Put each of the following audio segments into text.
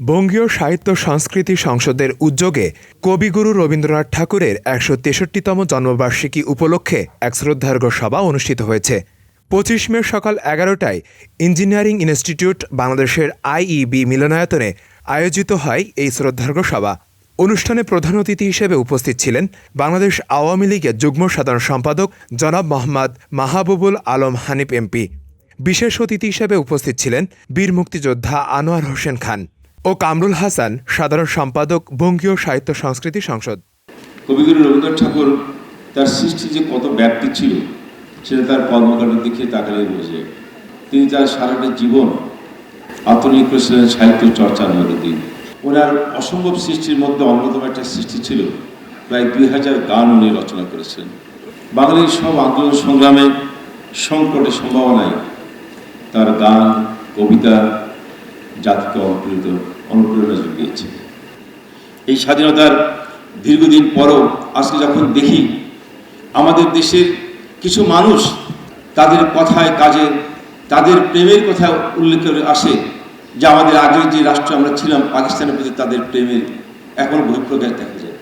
বঙ্গীয় সাহিত্য সংস্কৃতি সংসদের উদ্যোগে কবিগুরু রবীন্দ্রনাথ ঠাকুরের একশো তেষট্টিতম জন্মবার্ষিকী উপলক্ষে এক শ্রদ্ধার্ঘ্য সভা অনুষ্ঠিত হয়েছে। পঁচিশ মে সকাল এগারোটায় ইঞ্জিনিয়ারিং ইনস্টিটিউট বাংলাদেশের আইইবি মিলনায়তনে আয়োজিত হয় এই শ্রদ্ধার্ঘ্য সভা। অনুষ্ঠানে প্রধান অতিথি হিসেবে উপস্থিত ছিলেন বাংলাদেশ আওয়ামী লীগের যুগ্ম সাধারণ সম্পাদক জনাব মোহাম্মদ মাহাবুবুল আলম হানিফ এমপি। বিশেষ অতিথি হিসেবে উপস্থিত ছিলেন বীর মুক্তিযোদ্ধা আনোয়ার হোসেন খান। ও কামরুল হাসান, সাধারণ সম্পাদক, বঙ্গীয় সাহিত্য সংস্কৃতি সংসদ। কবিগুরু রবীন্দ্রনাথ ঠাকুর, তার সৃষ্টি যে কত ব্যাপ্তি ছিল, সেটা তার কর্মকাণ্ড দেখে তাকালে বোঝা তিনি তার সারাটা জীবন আত্মনিয়োগ করেছিলেন সাহিত্য চর্চার মধ্যে দিয়ে ওনার অসম্ভব সৃষ্টির মধ্যে অন্যতম একটা সৃষ্টি ছিল, প্রায় দুই হাজার গান উনি রচনা করেছিলেন বাঙালির সব আন্দোলন সংগ্রামে সংকটের সম্ভাবনায় তার গান, কবিতা জাতিকে অনুপ্রেরিত, অনুপ্রেরণা জুগিয়েছে। এই স্বাধীনতার দীর্ঘদিন পরও আজকে যখন দেখি, আমাদের দেশের কিছু মানুষ তাদের কথায়, কাজে, তাদের প্রেমের কথা উল্লেখ করে আসে যে আমাদের আগের যে রাষ্ট্র আমরা ছিলাম, পাকিস্তানের প্রতি তাদের প্রেমের এখন বহিঃপ্রকাশ দেখা যায়।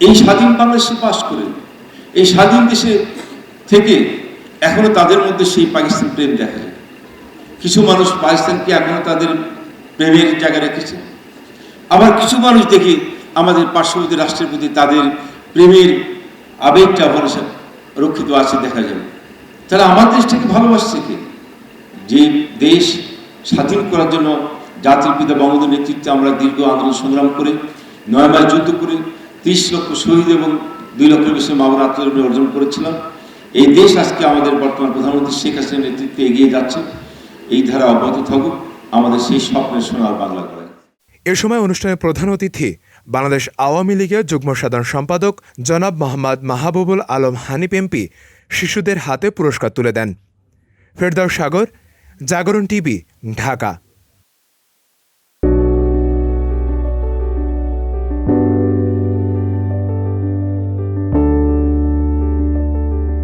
এই স্বাধীন বাংলাদেশে বাস করে এই স্বাধীন দেশে থেকে এখনও তাদের মধ্যে সেই পাকিস্তান প্রেম দেখা যায়। কিছু মানুষ পাকিস্তানকে এখনও তাদের প্রেমের জায়গায় রেখেছে। আবার কিছু মানুষ দেখি আমাদের পার্শ্ববর্তী রাষ্ট্রের প্রতি তাদের প্রেমের আবেগটা ভরসা রক্ষিত আছে দেখা যাবে তাহলে আমার দেশটাকে ভালোবাসছে কে? যে দেশ স্বাধীন করার জন্য জাতির পিতা বঙ্গবন্ধুর নেতৃত্বে আমরা দীর্ঘ আন্দোলন সংগ্রাম করে, নয় মাস যুদ্ধ করে তিরিশ লক্ষ শহীদ এবং দুই লক্ষের বেশি মামলা আত্মজীবী অর্জন করেছিলাম। এই দেশ আজকে আমাদের বর্তমান প্রধানমন্ত্রী শেখ হাসিনার নেতৃত্বে এগিয়ে যাচ্ছে। এই ধারা অব্যাহত থাকুক। আমাদের সেই স্বপ্নের সোনার বাংলা করে। এ সময় অনুষ্ঠানে প্রধান অতিথি বাংলাদেশ আওয়ামী লীগের যুগ্ম সাধারণ সম্পাদক জনাব মোহাম্মদ মাহবুবুল আলম হানিফ এমপি শিশুদের হাতে পুরস্কার তুলে দেন। ফেরদাউ সাগর, জাগরণ টিভি, ঢাকা।